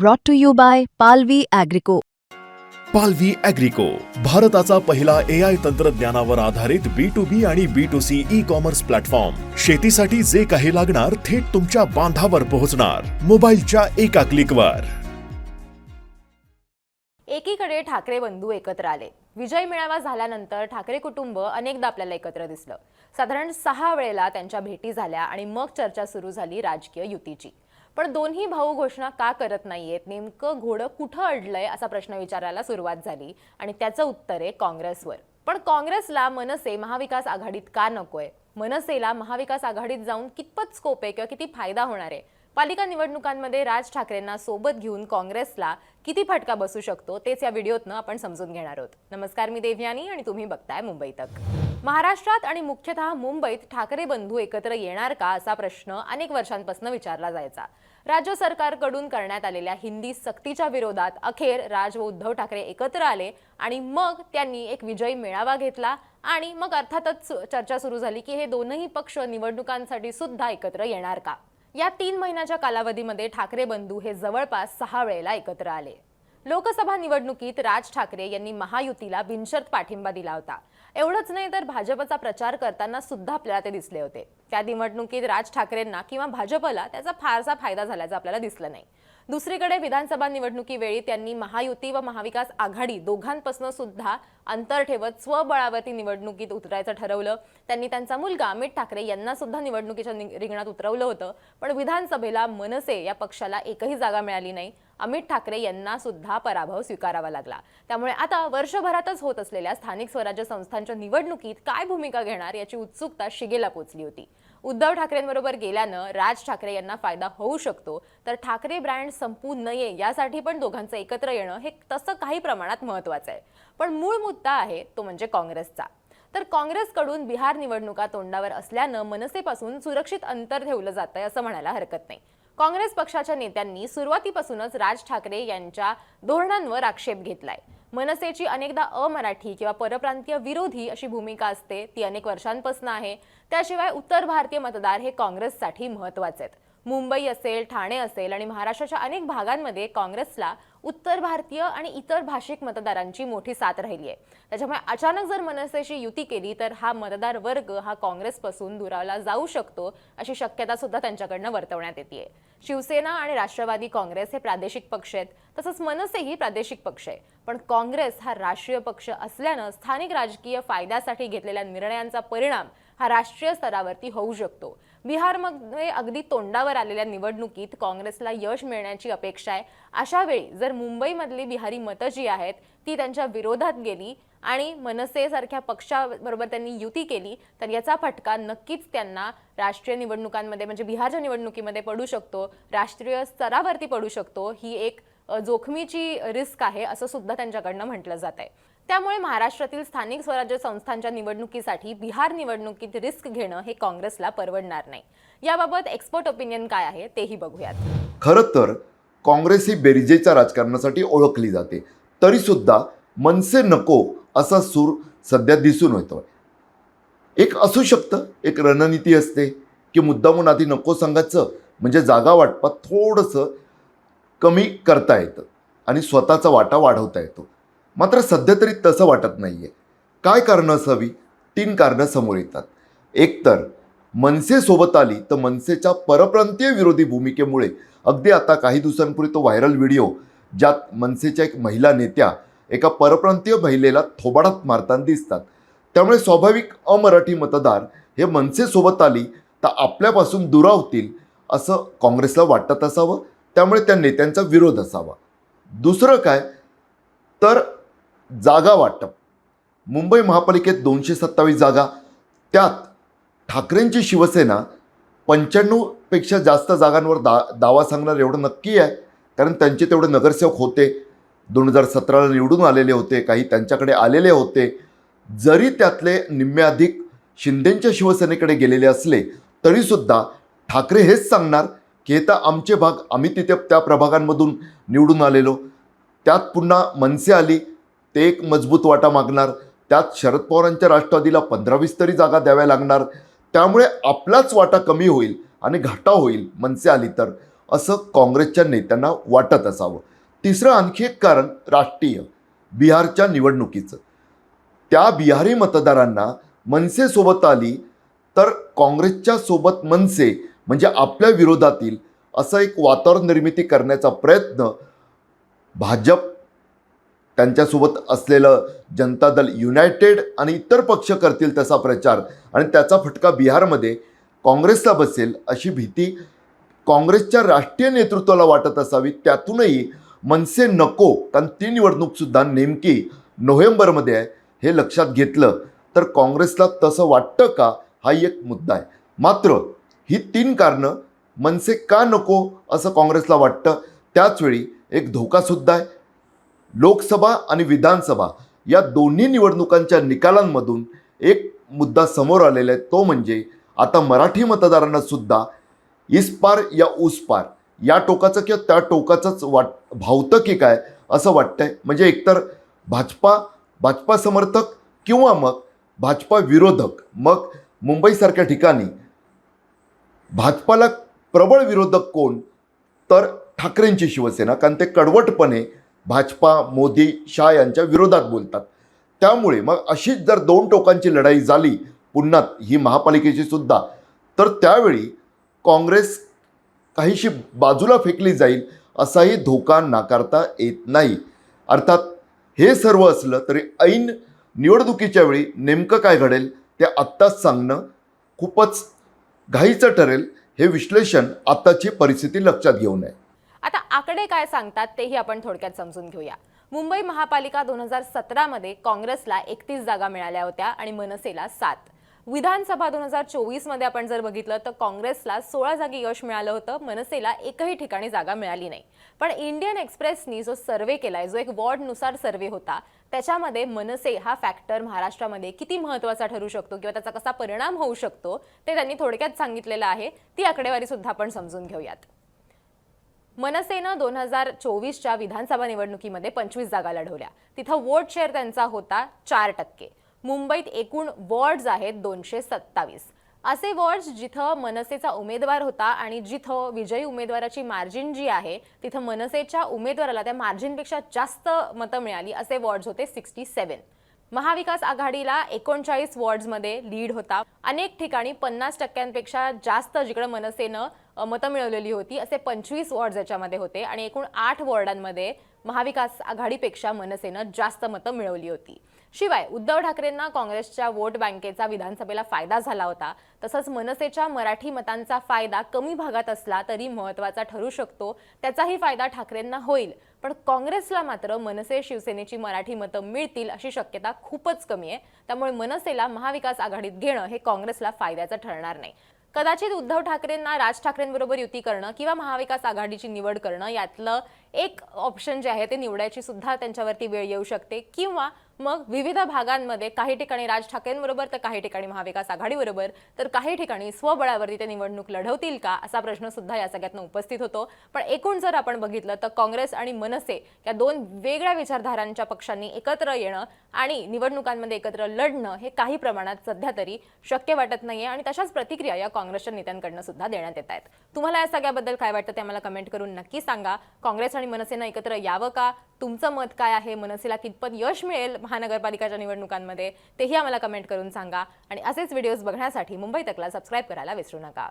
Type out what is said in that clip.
brought to you by Palvi Agrico. पालवी अॅग्रिको भारताचा पहिला ए आय तंत्रज्ञानावर आधारित बी टू बी आणि B to C e commerce platform शेतीसाठी जे काही लागणार थेट तुमच्या बांधावर पोहोचणार. मोबाईलच्या एका क्लिकवर एकीकडे ठाकरे बंधू एकत्र आले. विजय मेळावा झाल्यानंतर ठाकरे कुटुंब अनेकदा आपल्याला एकत्र दिसलं. साधारण सहा वेळेला त्यांच्या भेटी झाल्या आणि मग चर्चा सुरू झाली राजकीय युतीची. पण दोन्ही भाऊ घोषणा का करत नाहीयेत? नेमकं घोडं कुठं अडलंय असा प्रश्न विचारायला सुरुवात झाली आणि त्याचं उत्तर आहे काँग्रेसवर. पण काँग्रेसला मनसे महाविकास आघाडीत का नकोय? मनसेला महाविकास आघाडीत जाऊन कितपत स्कोप आहे किंवा किती फायदा होणार आहे? पालिका निवडणुकांमध्ये राज ठाकरेंना सोबत घेऊन काँग्रेसला किती फटका बसू शकतो? तेच या व्हिडिओतनं आपण समजून घेणार आहोत. नमस्कार मी देवयानी आणि तुम्ही बघताय मुंबई तक. महाराष्ट्रात आणि मुख्यतः मुंबईत ठाकरे बंधू एकत्र येणार का असा प्रश्न अनेक वर्षांपासून विचारला जायचा. राज्य सरकारकडून करण्यात आलेल्या हिंदी सक्तीच्या विरोधात अखेर राज व उद्धव ठाकरे एकत्र आले आणि मग त्यांनी एक विजयी मेळावा घेतला आणि मग अर्थातच चर्चा सुरू झाली की हे दोनही पक्ष निवडणुकांसाठी सुद्धा एकत्र येणार का? या तीन महिन्याच्या कालावधीमध्ये ठाकरे बंधू हे जवळपास सहा वेळेला एकत्र आले. लोकसभा निवडणुकीत राज ठाकरे यांनी महायुतीला बिनशर्त पाठिंबा दिला होता. एवढंच नाही तर भाजपचा प्रचार करताना सुद्धा आपल्याला ते दिसले होते. त्या निवडणुकीत राज ठाकरेंना किंवा भाजपला त्याचा फारसा फायदा झाल्याचं आपल्याला दिसलं नाही. दुसरीकडे विधानसभा निवडणुकीवेळी त्यांनी महायुती व महाविकास आघाडी दोघांपासून सुद्धा अंतर ठेवत स्वबळावरती निवडणुकीत उतरायचं ठरवलं. त्यांनी त्यांचा मुलगा अमित ठाकरे यांना सुद्धा निवडणुकीच्या रिंगणात उतरवलं होतं. पण विधानसभेला मनसे या पक्षाला एकही जागा मिळाली नाही. अमित ठाकरे यांना सुद्धा पराभव स्वीकारावा लागला. त्यामुळे आता वर्षभरातच होत असलेल्या स्थानिक स्वराज्य संस्थांच्या निवडणुकीत काय भूमिका घेणार याची उत्सुकता शिगेला पोचली होती. उद्धव ठाकरेंबरोबर गेल्यानं राज ठाकरे यांना फायदा होऊ शकतो तर ठाकरे ब्रँड संपू नये यासाठी पण दोघांचं एकत्र येणं हे तसं काही प्रमाणात महत्वाचं आहे. पण मूळ मुद्दा आहे तो म्हणजे काँग्रेसचा. तर काँग्रेसकडून बिहार निवडणुका तोंडावर असल्यानं मनसेपासून सुरक्षित अंतर ठेवलं जातंय असं म्हणायला हरकत नाही. काँग्रेस पक्षाच्या नेत्यांनी सुरुवातीपासूनच राज ठाकरे यांच्या धोरणांवर आक्षेप घेतलाय. मनसेची अनेकदा अमराठी किंवा परप्रांतीय विरोधी अशी भूमिका असते ती अनेक वर्षांपासून आहे. त्याशिवाय उत्तर भारतीय मतदार हे काँग्रेससाठी महत्त्वाचे आहेत. मुंबई असेल ठाणे असेल आणि महाराष्ट्राच्या अनेक भागांमध्ये काँग्रेसला उत्तर भारतीय आणि इतर भाषिक मतदारांची मोठी साथ राहिली आहे. त्याच्यामुळे अचानक जर मनसेशी युती केली तर हा मतदार वर्ग हा काँग्रेसपासून दुरावला जाऊ शकतो अशी शक्यता सुद्धा त्यांच्याकडनं वर्तवण्यात येते शिवसेना आणि राष्ट्रवादी काँग्रेस हे प्रादेशिक पक्ष आहेत. तसंच मनसेही प्रादेशिक पक्ष आहे. पण काँग्रेस हा राष्ट्रीय पक्ष असल्यानं स्थानिक राजकीय फायद्यासाठी घेतलेल्या निर्णयांचा परिणाम हा राष्ट्रीय स्तरावरती होऊ शकतो. बिहारमध्ये अगदी तोंडावर आलेल्या निवडणुकीत काँग्रेसला यश मिळण्याची अपेक्षा आहे. अशा वेळी जर मुंबईमधली बिहारी मतं जी आहेत ती त्यांच्या विरोधात गेली आणि मनसेसारख्या पक्षाबरोबर त्यांनी युती केली तर याचा फटका नक्कीच त्यांना राष्ट्रीय निवडणुकांमध्ये म्हणजे बिहारच्या निवडणुकीमध्ये पडू शकतो राष्ट्रीय स्तरावरती पडू शकतो ही एक जोखमीची रिस्क आहे असं सुद्धा त्यांच्याकडनं म्हटलं जात आहे. त्यामुळे महाराष्ट्रातील स्थानिक स्वराज्य संस्थांच्या निवडणुकीसाठी बिहार निवडणुकीत रिस्क घेणं हे काँग्रेसला परवडणार नाही. याबाबत एक्सपर्ट ओपिनियन काय आहे तेही बघूयात. खरं तर काँग्रेस ही बेरिजेच्या राजकारणासाठी ओळखली जाते. तरीसुद्धा मनसे नको असा सूर सध्या दिसून येतो एक असू शकतं एक रणनीती असते की मुद्दामून आधी नको सांगायचं म्हणजे जागा वाटपात थोडंसं कमी करता येतं आणि स्वतःचा वाटा वाढवता येतो. मात्र सध्या तरी तसं वाटत नाही आहे काय कारणं असावी? तीन कारणं समोर येतात. एकतर मनसेसोबत आली तर मनसेच्या परप्रांतीय विरोधी भूमिकेमुळे अगदी आता काही दिवसांपूर्वी तो व्हायरल व्हिडिओ ज्यात मनसेच्या एक महिला नेत्या एका परप्रांतीय महिलेला थोबाडात मारताना दिसतात. त्यामुळे स्वाभाविक अमराठी मतदार हे मनसेसोबत आली तर आपल्यापासून दुरावतील असं काँग्रेसला वाटत असावं. त्यामुळे त्या नेत्यांचा विरोध असावा. दुसरं काय? तर जागा वाटप. मुंबई महापालिकेत दोनशे सत्तावीस जागा. त्यात ठाकरेंची शिवसेना पंच्याण्णवपेक्षा जास्त जागांवर दा दावा सांगणार एवढं नक्की आहे. कारण त्यांचे तेवढे नगरसेवक होते. दोन हजार सतराला निवडून आलेले होते काही त्यांच्याकडे आलेले होते. जरी त्यातले निम्मे अधिक शिंदेंच्या शिवसेनेकडे गेलेले असले तरीसुद्धा ठाकरे हेच सांगणार की हे तर आमचे भाग आम्ही तिथे त्या प्रभागांमधून निवडून आलेलो. त्यात पुन्हा मनसे आली ते एक मजबूत वाटा मागणार. त्यात शरद पवारांच्या राष्ट्रवादीला पंधरा वीस तरी जागा द्याव्या लागणार. त्यामुळे आपलाच वाटा कमी होईल आणि घाटा होईल मनसे आली तर. असं काँग्रेसच्या नेत्यांना वाटत असावं. तिसरं आणखी एक कारण राष्ट्रीय बिहारच्या निवडणुकीचं. त्या बिहारी मतदारांना मनसेसोबत आली तर काँग्रेसच्या सोबत मनसे म्हणजे आपल्या विरोधातील असं एक वातावरण निर्मिती करण्याचा प्रयत्न भाजप त्यांच्यासोबत असलेलं जनता दल युनायटेड आणि इतर पक्ष करतील तसा प्रचार आणि त्याचा फटका बिहारमध्ये काँग्रेसला बसेल अशी भीती काँग्रेसच्या राष्ट्रीय नेतृत्वाला वाटत असावी त्यातूनही मनसे नको. कारण ती निवडणूकसुद्धा नेमकी नोव्हेंबरमध्ये आहे हे लक्षात घेतलं तर काँग्रेसला तसं वाटतं का हा एक मुद्दा आहे. मात्र ही तीन कारणं मनसे का नको असं काँग्रेसला वाटतं त्याचवेळी एक धोकासुद्धा आहे. लोकसभा आणि विधानसभा या दोन्ही निवडणुकांच्या निकालांमधून एक मुद्दा समोर आलेला आहे तो म्हणजे आता मराठी मतदारांनासुद्धा इस इस्पार या उसपार या टोकाचं किंवा त्या टोकाचंच वाट भावतं की काय असं वाटतंय. म्हणजे एकतर भाजपा भाजपा समर्थक किंवा मग भाजपा विरोधक. मग मुंबईसारख्या ठिकाणी भाजपाला प्रबळ विरोधक कोण? तर ठाकरेंची शिवसेना. कारण ते कडवटपणे भाजपा मोदी शाह यांच्या विरोधात बोलतात. त्यामुळे मग अशीच जर दोन टोकांची लढाई झाली पुन्हा ही महापालिकेची सुद्धा तर त्यावेळी काँग्रेस काहीशी बाजूला फेकली जाईल असाही धोका नाकारता येत नाही. अर्थात हे सर्व असलं तरी ऐन निवडणुकीच्या वेळी नेमकं काय घडेल ते आत्ताच सांगणं खूपच घाईचं ठरेल हे विश्लेषण आत्ताची परिस्थिती लक्षात घेऊन आहे. आता आकडे काय सांगतात तेही आपण थोडक्यात समजून घेऊया. मुंबई महापालिका दोन हजार सतरामध्ये काँग्रेसला एकतीस जागा मिळाल्या होत्या आणि मनसेला सात. विधानसभा दोन हजार चोवीसमध्ये आपण जर बघितलं तर काँग्रेसला सोळा जागी यश मिळालं होतं. मनसेला एकही ठिकाणी जागा मिळाली नाही. पण इंडियन एक्सप्रेसनी जो सर्वे केलाय जो एक वॉर्डनुसार सर्वे होता त्याच्यामध्ये मनसे हा फॅक्टर महाराष्ट्रामध्ये किती महत्त्वाचा ठरू शकतो किंवा त्याचा कसा परिणाम होऊ शकतो ते त्यांनी थोडक्यात सांगितलेलं आहे. ती आकडेवारी सुद्धा आपण समजून घेऊयात. मनसेनं दोन हजार चोवीसच्या विधानसभा निवडणुकीमध्ये पंचवीस जागा लढवल्या. तिथं वोट शेअर त्यांचा होता चार टक्के. मुंबईत एकूण वॉर्ड्स आहेत दोनशे सत्तावीस. असे वॉर्ड्स जिथं मनसेचा उमेदवार होता आणि जिथं विजयी उमेदवाराची मार्जिन जी आहे तिथं मनसेच्या उमेदवाराला त्या मार्जिनपेक्षा जास्त मतं मिळाली. असे वॉर्ड्स होते सिक्स्टी सेवन महाविकास आघाडीला एकोणचाळीस वॉर्ड्समध्ये लीड होता. अनेक ठिकाणी पन्नास टक्क्यांपेक्षा जास्त जिकडे मनसेनं मतं मिळवलेली होती असे पंचवीस वॉर्ड्स याच्यामध्ये होते आणि एकूण आठ वॉर्डांमध्ये महाविकास आघाडीपेक्षा मनसेनं जास्त मतं मिळवली होती. शिवाय उद्धव ठाकरेंना काँग्रेसच्या वोट बँकेचा विधानसभेला फायदा झाला होता. तसंच मनसेच्या मराठी मतांचा फायदा कमी भागात असला तरी महत्त्वाचा ठरू शकतो त्याचाही फायदा ठाकरेंना होईल. पण काँग्रेसला मात्र मनसे शिवसेनेची मराठी मतं मिळतील अशी शक्यता खूपच कमी आहे. त्यामुळे मनसेला महाविकास आघाडीत घेणं हे काँग्रेसला फायद्याचं ठरणार नाही. कदाचित उद्धव ठाकरेंना राज ठाकरेंबरोबर युती करणं किंवा महाविकास आघाडीची निवड करणं यातलं एक ऑप्शन जे आहे ते निवडायची सुद्धा त्यांच्यावरती वेळ येऊ शकते. किंवा मग विविध भागांमध्ये काही ठिकाणी राज ठाकरेंबरोबर तर काही ठिकाणी महाविकास आघाडीबरोबर तर काही ठिकाणी स्वबळावरती ते निवडणूक लढवतील का असा प्रश्न सुद्धा या सगळ्यातनं उपस्थित होतो. पण एकूण जर आपण बघितलं तर काँग्रेस आणि मनसे या दोन वेगळ्या विचारधारांच्या पक्षांनी एकत्र येणं आणि निवडणुकांमध्ये एकत्र लढणं हे काही प्रमाणात सध्या तरी शक्य वाटत नाहीये आणि तशाच प्रतिक्रिया या काँग्रेसच्या नेत्यांकडनं सुद्धा देण्यात येत आहेत. तुम्हाला या सगळ्याबद्दल काय वाटतं ते आम्हाला कमेंट करून नक्की सांगा. काँग्रेस आणि मनसेनं एकत्र यावं का? तुमचं मत काय आहे? मनसेला कितपत यश मिळेल महानगरपालिकाच्या निवडणुकांमध्ये? तेही आम्हाला कमेंट करून सांगा. आणि असेच व्हिडिओज बघण्यासाठी मुंबई तकला सबस्क्राईब करायला विसरू नका.